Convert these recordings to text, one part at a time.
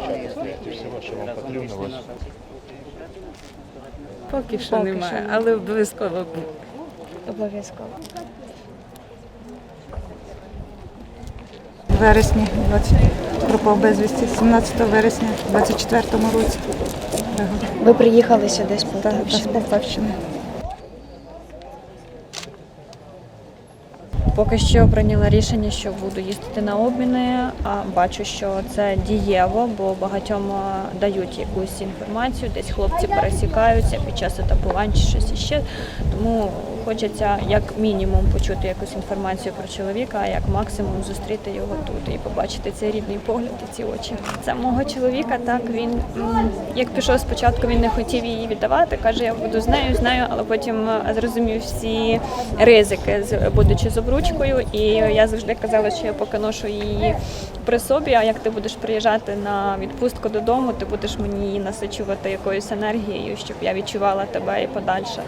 мероприятий, всього, що вам потрібно. Ось. Поки що немає, але обов'язково буде. Обов'язково. Вересні 20 пропав безвісті 17 вересня 24 році. Ви приїхали сюди з Та, та з Полтавщини. Поки що прийняла рішення, що буду їздити на обміни. А бачу, що це дієво, бо багатьом дають якусь інформацію, десь хлопці пересікаються під час етапувань чи щось іще. Тому хочеться як мінімум почути якусь інформацію про чоловіка, а як максимум зустріти його тут і побачити цей рідний погляд і ці очі. Це мого чоловіка. Так він як пішов спочатку, він не хотів її віддавати. каже, я буду з нею, з нею, але потім е, зрозумів всі ризики, з- будучи з обручкою. І я завжди казала, що я поки ношу її при собі. А як ти будеш приїжджати на відпустку додому, ти будеш мені її насичувати якоюсь енергією, щоб я відчувала тебе і подальше.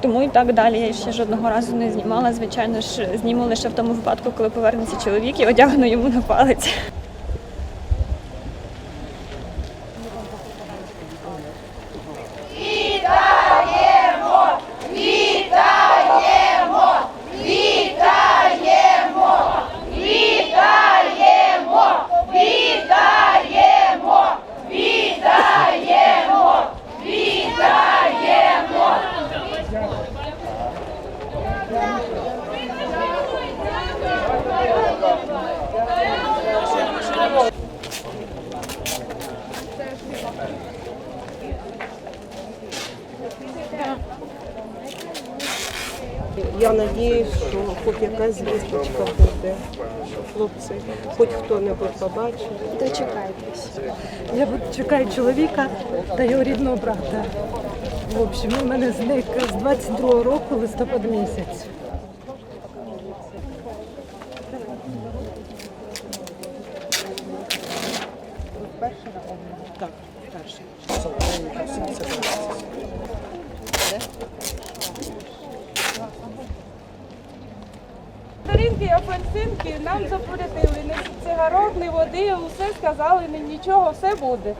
Тому і так далі я ще жодного разу не знімала. Звичайно ж, зніму лише в тому випадку, коли повернеться чоловік і одягну йому на палець. Я надіюсь, що хоч якась звісточка буде. Хлопці, хоч хто-небудь побачить. Дочекайтесь. Я чекаю чоловіка та його рідного брата. В общем, у мене зник з 22 року листопад місяць. Так, перше. Апельсинки нам запретили, ні цигарок, ні води, усе сказали, ні нічого, все буде.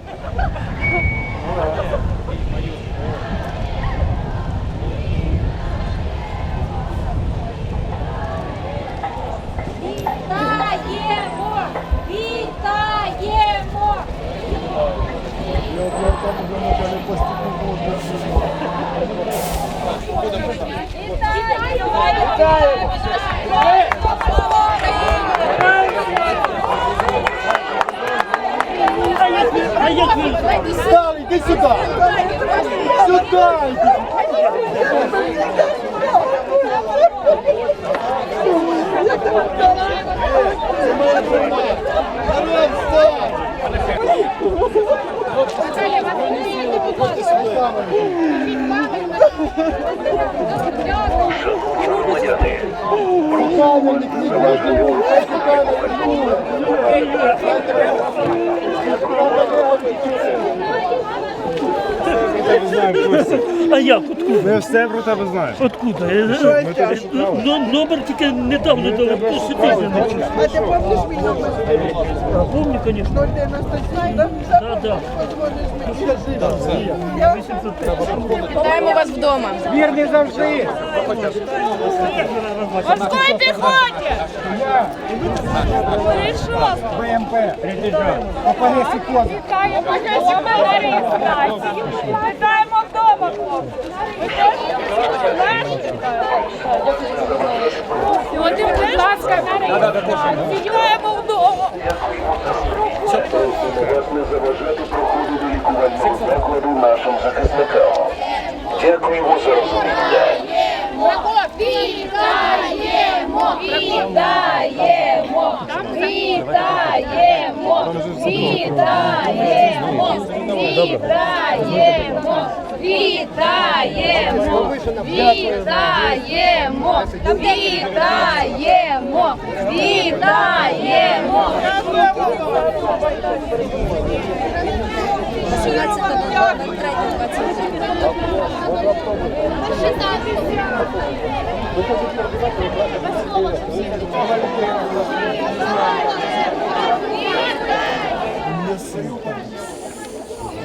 Вітаємо! Вітаємо! Стали, иди сюда! Сюда Громадяни, руками не книжки, руками не книжки. А як? Откуда? Ми все про тебе знаємо. Откуда? Я- Ну, номер тільки недавно дали, то сидить. А ти помниш мій номер? конечно. 0,97, да? Да, да. Вітаємо вас вдома. Вірний завжди. Морской піхоті! Прийшов. БМП. Опанесі козак. Вітаємо Вітаємо вдома, хлопці. Один, будь ласка, нашим захисникам. Дякуємо за розуміння. Вітаємо! Вітаємо! Вітаємо! Вітаємо! Вітаємо! Вітаємо! Вітаємо! Вітаємо! Вітаємо!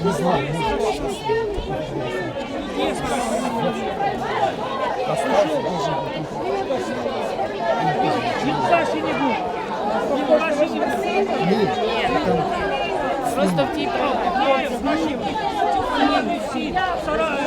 Не знаю. Оставься, даже. Не ваши не будут. Не ваши не будут. Просто в тій програмі. Ні, я не сара-